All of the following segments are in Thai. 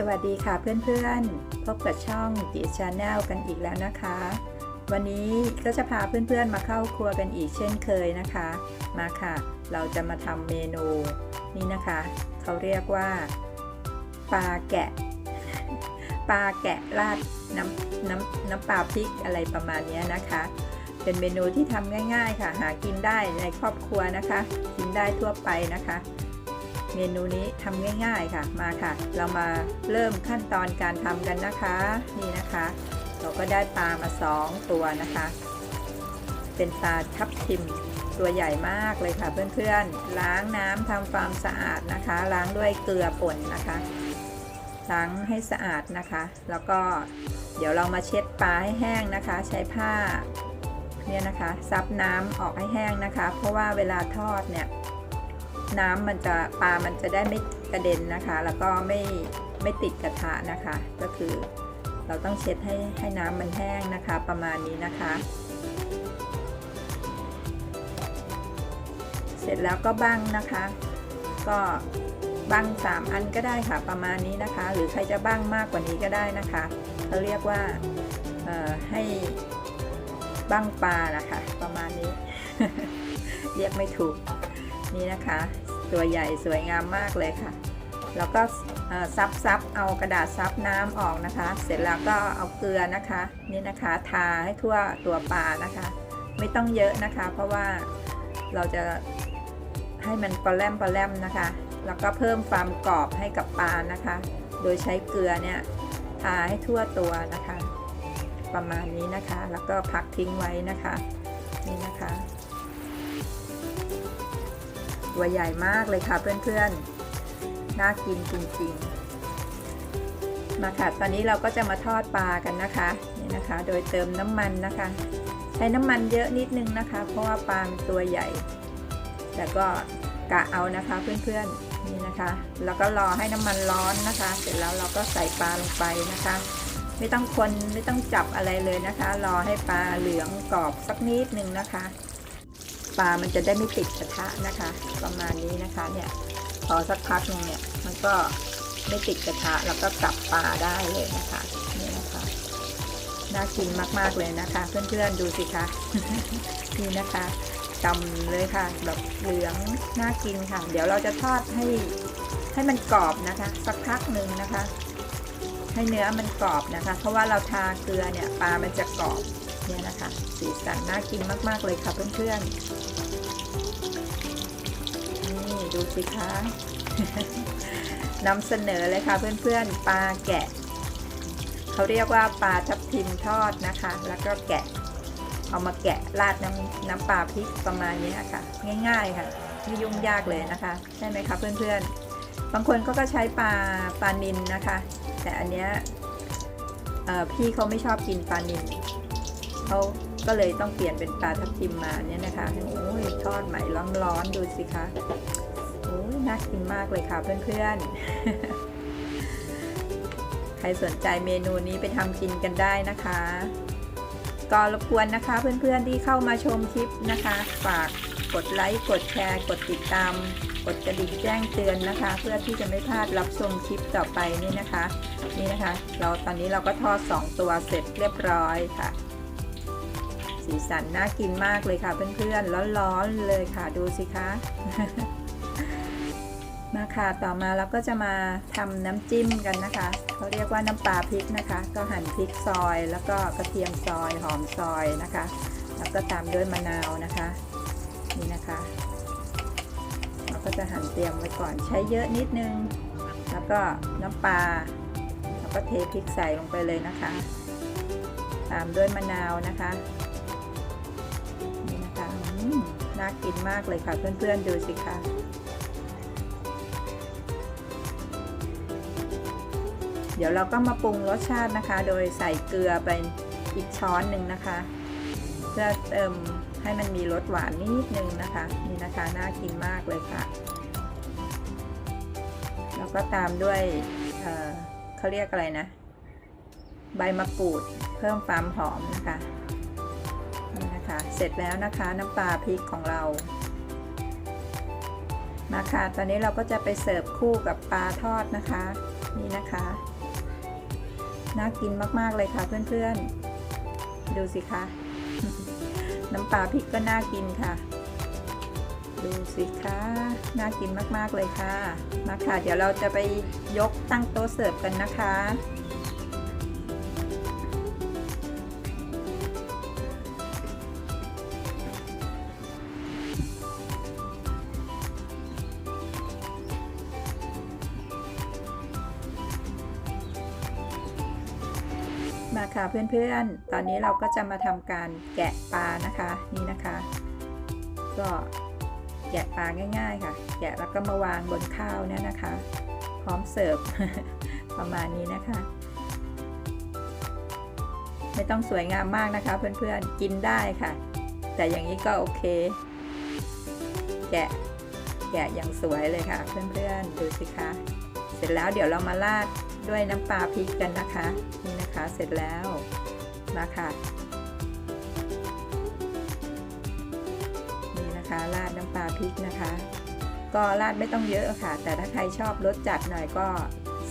สวัสดีค่ะเพื่อนๆ พบกับช่องจีชาแนลกันอีกแล้วนะคะ วันนี้ก็จะพาเพื่อนๆมาเข้าครัวกันอีกเช่นเคยนะคะ มาค่ะ เราจะมาทำเมนูนี่นะคะ เขาเรียกว่าปลาแกะปลาแกะราดน้ำน้ำน้ำปลาพริกอะไรประมาณนี้นะคะ เป็นเมนูที่ทำง่าย ๆ ค่ะ หากินได้ในครอบครัวนะคะ กินได้ทั่วไปนะคะ เมนูนี้ทำง่ายๆค่ะมาค่ะ เรามาเริ่มขั้นตอนการทำกันนะคะ นี่นะคะ เราก็ได้ปลามาสองตัวนะคะ เป็นปลาทับทิมตัวใหญ่มากเลยค่ะเพื่อนๆ ล้างน้ำทำความสะอาดนะคะ ล้างด้วยเกลือป่นนะคะ ล้างให้สะอาดนะคะ แล้วก็เดี๋ยวเรามาเช็ดปลาให้แห้งนะคะ ใช้ผ้าเนี่ยนะคะซับน้ำออกให้แห้งนะคะ เพราะว่าเวลาทอดเนี่ย น้ำมันจะปลามันจะได้ไม่กระเด็นนะคะ แล้วก็ไม่ไม่ติดกระทะนะคะ ก็คือเราต้องเช็ดให้ให้น้ำมันแห้งนะคะ ประมาณนี้นะคะ เสร็จแล้วก็บั้งนะคะ ก็บั้ง3 อันก็ได้ค่ะ ประมาณนี้นะคะ หรือใครจะบั้งมากกว่านี้ก็ได้นะคะเขาเรียกว่าให้บั้งปลานะคะ ประมาณนี้ เรียกไม่ถูก นี่นะคะ ตัวใหญ่สวยงามมากเลยค่ะ แล้วก็ซับซับเอากระดาษซับน้ำออกนะคะ เสร็จแล้วก็เอาเกลือนะคะ นี่นะคะทาให้ทั่วตัวปลานะคะ ไม่ต้องเยอะนะคะ เพราะว่าเราจะให้มันปลาแรมปลาแรมนะคะ แล้วก็เพิ่มความกรอบให้กับปลานะคะ โดยใช้เกลือเนี่ยทาให้ทั่วตัวนะคะ ประมาณนี้นะคะ แล้วก็พักทิ้งไว้นะคะ นี่นะคะ ตัวใหญ่มากเลยค่ะเพื่อนๆ น่ากินจริงๆ มาค่ะ ตอนนี้เราก็จะมาทอดปลากันนะคะ นี่นะคะ โดยเติมน้ำมันนะคะ ใช้น้ำมันเยอะนิดนึงนะคะ เพราะว่าปลาตัวใหญ่แต่ก็กะเอานะคะเพื่อนๆ นี่นะคะ แล้วก็รอให้น้ำมันร้อนนะคะ เสร็จแล้วเราก็ใส่ปลาลงไปนะคะไม่ต้องคนไม่ต้องจับอะไรเลยนะคะ รอให้ปลาเหลืองกรอบสักนิดนึงนะคะ ปลามันจะได้ไม่ติดกระทะนะคะ ประมาณนี้นะคะเนี่ยพอสักพักนึงเนี่ยมันก็ไม่ติดกระทะแล้วก็กลับปลาได้เลยนะคะนี่นะคะน่ากินมากๆเลยนะคะ เพื่อนๆดูสิคะนี่นะคะจำเลยค่ะแบบเหลืองน่ากินค่ะ เดี๋ยวเราจะทอดให้ให้มันกรอบนะคะ สักพักหนึ่งนะคะ ให้เนื้อมันกรอบนะคะ เพราะว่าเราทาเกลือเนี่ยปลามันจะกรอบเนี่ยนะคะ สีสันน่ากินมากๆเลยค่ะเพื่อนๆนี่ดูสิคะนำเสนอเลยค่ะเพื่อนๆปลาแกะเขาเรียกว่าปลาทับทิมทอดนะคะ แล้วก็แกะเอามาแกะราดน้ำน้ำปลาพริกประมาณนี้ค่ะ ง่ายๆค่ะไม่ยุ่งยากเลยนะคะ ใช่ไหมคะเพื่อนๆ บางคนก็ก็ใช้ปลาปลานินนะคะ แต่อันเนี้ยพี่เขาไม่ชอบกินปลานินเขาก็เลยต้องเปลี่ยนเป็นปลาทับทิมมาเนี่ยนะคะโอ้ยทอดใหม่ร้อนๆดูสิคะโอ้ยน่ากินมากเลยค่ะเพื่อนๆ ใครสนใจเมนูนี้ไปทำกินกันได้นะคะก็รบกวนนะคะเพื่อนๆที่เข้ามาชมคลิปนะคะ ฝากกดไลค์กดแชร์ กดติดตาม กดกระดิ่งแจ้งเตือนนะคะ เพื่อที่จะไม่พลาดรับชมคลิปต่อไปนี่นะคะ นี่นะคะ เราตอนนี้เราก็ทอด 2 ตัวเสร็จเรียบร้อยค่ะ สีสันน่ากินมากเลยค่ะเพื่อนๆร้อนๆเลยค่ะดูสิคะมาค่ะต่อมาเราก็จะมาทำน้ำจิ้มกันนะคะเขาเรียกว่าน้ำปลาพริกนะคะ ก็หั่นพริกซอย แล้วก็กระเทียมซอยหอมซอยนะคะ แล้วก็ตามด้วยมะนาวนะคะ นี่นะคะ เราก็จะหั่นเตรียมไว้ก่อนใช้เยอะนิดนึง แล้วก็น้ำปลาแล้วก็เทพริกใส่ลงไปเลยนะคะ ตามด้วยมะนาวนะคะนี่นะคะน่ากินมากเลยค่ะเพื่อนๆดูสิคะเดี๋ยวเราก็มาปรุงรสชาตินะคะ โดยใส่เกลือไปอีกช้อนหนึ่งนะคะ เพื่อเติม ให้มันมีรสหวานนิดนึงนะคะนี่นะคะน่ากินมากเลยค่ะ แล้วก็ตามด้วยเเขาเรียกอะไรนะ ใบมะกรูดเพิ่มความหอมนะคะนี่นะคะเสร็จแล้วนะคะน้ำปลาพริกของเรามาค่ะตอนนี้เราก็จะไปเสิร์ฟคู่กับปลาทอดนะคะ นี่นะคะน่ากินมาก ๆ เลยค่ะเพื่อน ๆ ดูสิคะ น้ำปลาพริกก็น่ากินค่ะ ดูสิคะน่ากินมากๆเลยค่ะ มาค่ะ เดี๋ยวเราจะไปยกตั้งโต๊ะเสิร์ฟกันนะคะ มาค่ะเพื่อนๆ ตอนนี้เราก็จะมาทำการแกะปลานะคะนี่นะคะ ก็แกะปลาง่าย ๆ ค่ะ แกะแล้วก็มาวางบนข้าวเนี่ยนะคะ พร้อมเสิร์ฟประมาณนี้นะคะ ไม่ต้องสวยงามมากนะคะ เพื่อนๆ กินได้ค่ะ แต่อย่างนี้ก็โอเค แกะแกะอย่างสวยเลยค่ะ เพื่อนๆ ดูสิคะ เสร็จแล้วเดี๋ยวเรามาราด ด้วยน้ำปลาพริกกันนะคะ นี่นะคะเสร็จแล้วมาค่ะนี่นะคะราดน้ำปลาพริกนะคะ ก็ราดไม่ต้องเยอะค่ะ แต่ถ้าใครชอบรสจัดหน่อยก็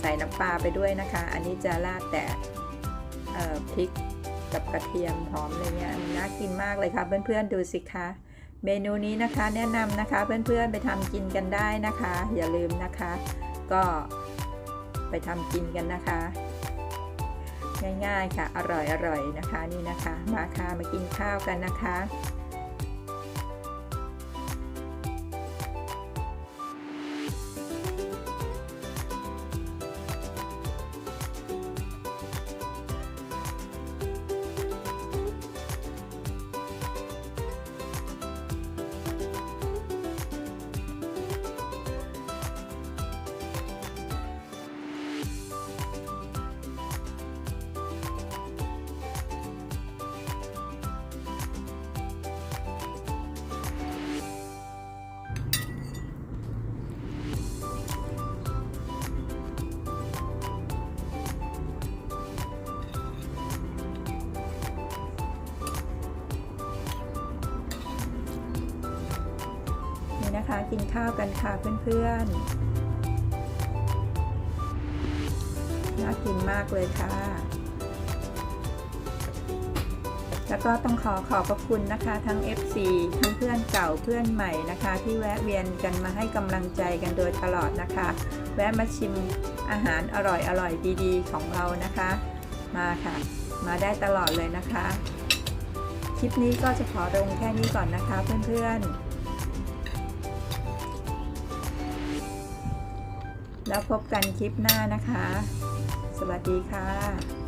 ใส่น้ำปลาไปด้วยนะคะ อันนี้จะราดแต่พริกกับกระเทียมหอมอะไรเงี้ยน่ากินมากเลยค่ะเพื่อนๆดูสิคะเมนูนี้นะคะแนะนำนะคะเพื่อนๆไปทำกินกันได้นะคะ อย่าลืมนะคะ ก็ ไปทำกินกันนะคะ ง่ายๆค่ะอร่อยๆนะคะนี่นะคะ มาค่ะมากินข้าวกันนะคะ กินข้าวกันค่ะเพื่อนๆ น่ากินมากเลยค่ะ แล้วก็ต้องขอขอบพระคุณนะคะทั้ง FC ทั้งเพื่อนเก่าเพื่อนใหม่นะคะ ที่แวะเวียนกันมาให้กำลังใจกันโดยตลอดนะคะ แวะมาชิมอาหารอร่อยอร่อยดีๆ ของเรานะคะ มาค่ะ มาได้ตลอดเลยนะคะ คลิปนี้ก็จะขอลงแค่นี้ก่อนนะคะเพื่อนๆ แล้วพบกันคลิปหน้านะคะ สวัสดีค่ะ